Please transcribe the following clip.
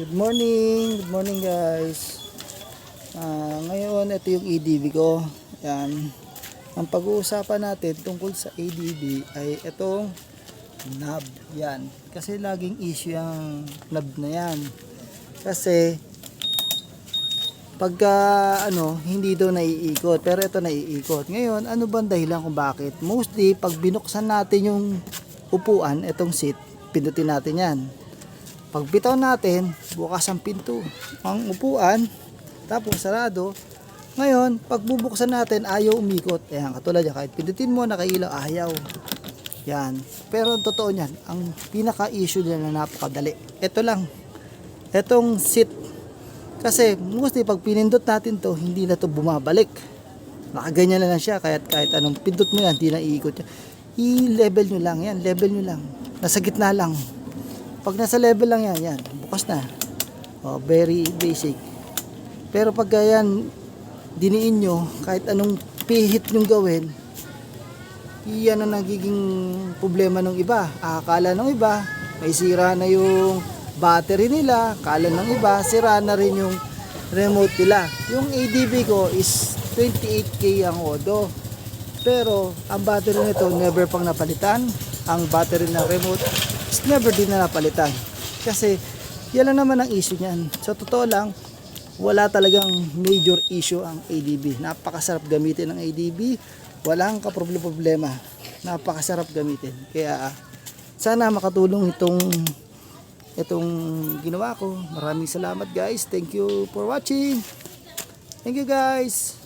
Good morning, good morning guys. Ah, ngayon ito yung ADB ko. Yan. Ang pag-uusapan natin tungkol sa ADB ay itong knob. Yan. Kasi laging issue yung knob na yan. Kasi pagka ano, hindi daw naiikot. Pero ito naiikot. Ngayon, ano ba ang dahilan kung bakit? Mostly, pag binuksan natin yung upuan, itong seat, pindutin natin yan. Pag bitaw natin, bukas ang pinto. Ang upuan, tapos sarado. Ngayon, pag bubuksan natin, ayaw umikot. Ayan, katulad yan, kahit pindutin mo, nakailaw, ayaw. Yan. Pero ang totoo niyan, ang pinaka-issue niya na napakadali. Ito lang. Etong seat. Kasi, mostly, pag pinindot natin to, hindi na to bumabalik. Nakaganyan na lang siya, kahit, kahit anong pindot mo yan, hindi na iikot yan. I-level nyo lang yan, level nyo lang. Nasa gitna lang. Pag nasa level lang yan, yan, bukas na. Oh, very basic. Pero pag yan, diniin nyo, kahit anong pihit nyo gawin, iyan ang nagiging problema ng iba. Akala ng iba, may sira na yung battery nila. Akala ng iba, sira na rin yung remote nila. Yung ADB ko is 28K ang odo. Pero ang battery nito never pang napalitan. Ang battery ng remote is never din na napalitan. Kasi yan lang naman ang issue niyan. Sa totoo lang, wala talagang major issue ang ADB. Napakasarap gamitin ng ADB. Walang kaproblema-problema. Napakasarap gamitin. Kaya sana makatulong itong itong ginawa ko. Maraming salamat guys. Thank you for watching. Thank you guys.